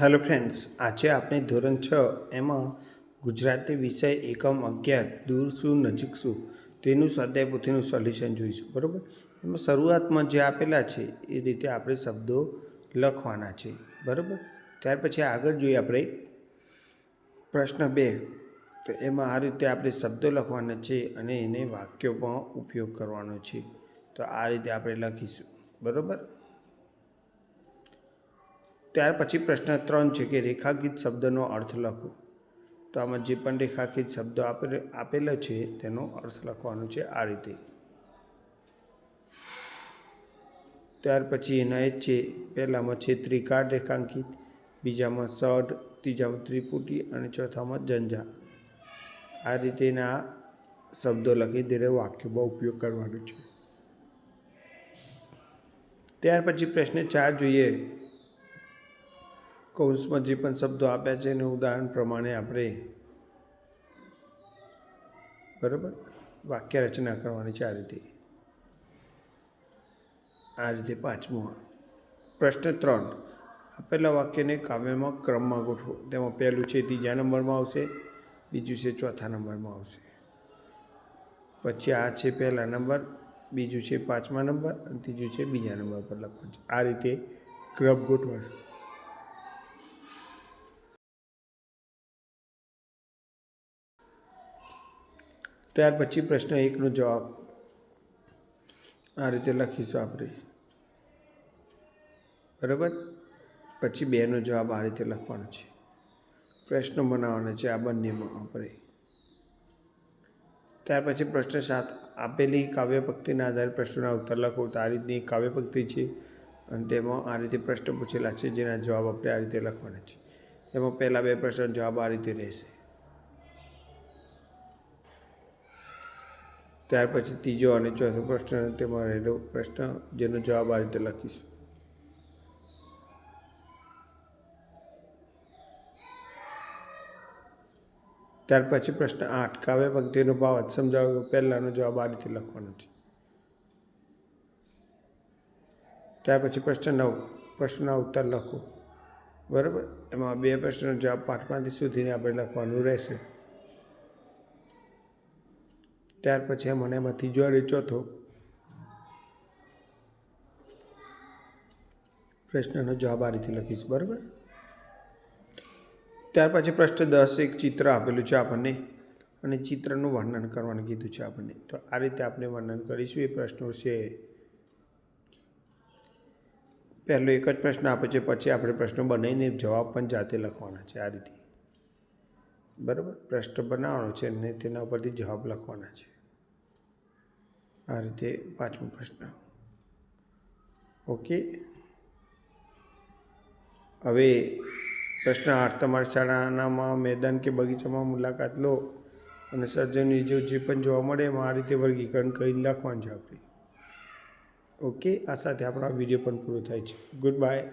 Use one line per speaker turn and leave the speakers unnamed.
Hello friends આજે આપણે ધોરણ છ એમાં ગુજરાતી વિષય એકમ અગિયાર દૂર શું, નજીક શું, તેનું સ્વાધ્યાય પોથીનું સોલ્યુશન જોઈશું, બરાબર? એમાં શરૂઆતમાં જે આપેલા છે, એ રીતે આપણે શબ્દો લખવાના છે, બરાબર? ત્યાર પછી આગળ જોઈએ આપણે પ્રશ્ન બે. તો એમાં આ રીતે આપણે શબ્દો લખવાના છે અને એને વાક્યોમાં ઉપયોગ કરવાનો છે. તો આ રીતે આપણે લખીશું, બરાબર? ત્યાર પછી પ્રશ્ન ત્રણ છે કે રેખાકિત શબ્દનો અર્થ લખો. તો આમાં જે પણ રેખાકિત શબ્દ આપેલો આપેલો છે તેનો અર્થ લખવાનો છે આ રીતે. ત્યાર પછી એના એ છે, પહેલાંમાં છે ત્રિકાળ રેખાંકિત, બીજામાં સઢ, ત્રીજામાં ત્રિપુટી અને ચોથામાં જંજા આ રીતેના શબ્દો લખી તેને વાક્યમાં ઉપયોગ કરવાનો છે. ત્યાર પછી પ્રશ્ન ચાર જોઈએ. કૌંસમાં જે પણ શબ્દો આપ્યા છે એનું ઉદાહરણ પ્રમાણે આપણે બરાબર? વાક્ય રચના કરવાની છે આ રીતે. આ રીતે પાંચમું પ્રશ્ન ત્રણ. આપેલા વાક્યને કાવ્યમાં ક્રમમાં ગોઠવો. તેમાં પહેલું છે ત્રીજા નંબરમાં આવશે, બીજું છે ચોથા નંબરમાં આવશે. પછી આ છે પહેલા નંબર, બીજું છે પાંચમા નંબર અને ત્રીજું છે બીજા નંબર પર લખવાનું છે. આ રીતે ક્રમ ગોઠવાશે. ત્યાર પછી પ્રશ્ન એકનો જવાબ આ રીતે લખીશું આપણે. બરાબર? પછી બેનો જવાબ આ રીતે લખવાનો છે. પ્રશ્ન બનાવવાનો છે આ બંનેમાં આપણે. ત્યાર પછી પ્રશ્ન સાત, આપેલી કાવ્ય પંક્તિના આધારે પ્રશ્નોના ઉત્તર લખો. તો આ રીતની એક કાવ્ય પંક્તિ છે. અને તેમાં આ રીતે પ્રશ્ન પૂછેલા છે, જેના જવાબ આપણે આ રીતે લખવાના છે. એમાં પહેલાં બે પ્રશ્ન જવાબ આ રીતે રહેશે. ત્યાર પછી ત્રીજો અને ચોથો પ્રશ્ન તેમાં રહેલો પ્રશ્ન જેનો જવાબ આ રીતે લખીશું. ત્યાર પછી પ્રશ્ન આઠ, કાવ્ય ભક્તિનો ભાવ સમજાવ્યો પહેલાંનો જવાબ આ રીતે લખવાનો છે. ત્યાર પછી પ્રશ્ન નવ, પ્રશ્નના ઉત્તર લખો. બરાબર? એમાં બે પ્રશ્નનો જવાબ પાઠમાંથી સુધીને આપણે લખવાનું રહેશે. ત્યાર પછી એમ અને એમાં ત્રીજો અને ચોથો પ્રશ્નનો જવાબ આ રીતે લખીશ, બરાબર? ત્યાર પછી પ્રશ્ન દસ એક ચિત્ર આપેલું છે આપણને. અને ચિત્રનું વર્ણન કરવાનું કીધું છે આપણને. તો આ રીતે આપણે વર્ણન કરીશું. એ પ્રશ્નો છે. પહેલો એક જ પ્રશ્ન આપે છે. પછી આપણે પ્રશ્નો બનાવીને જવાબ પણ જાતે લખવાના છે આ રીતે. બરાબર? પ્રશ્ન બનાવવાનો છે અને તેના ઉપરથી જવાબ લખવાના છે. આ રીતે પાંચમો પ્રશ્ન. ઓકે. હવે પ્રશ્ન આઠ. તમારી શાળાનામાં મેદાન કે બગીચામાં મુલાકાત લો અને સર્જનની જો જે પણ જોવા મળે એમાં આ રીતે વર્ગીકરણ કરીને લખવાનું છે આપણે ઓકે. આ સાથે આપણો વીડિયો પણ પૂરો થાય છે. Good bye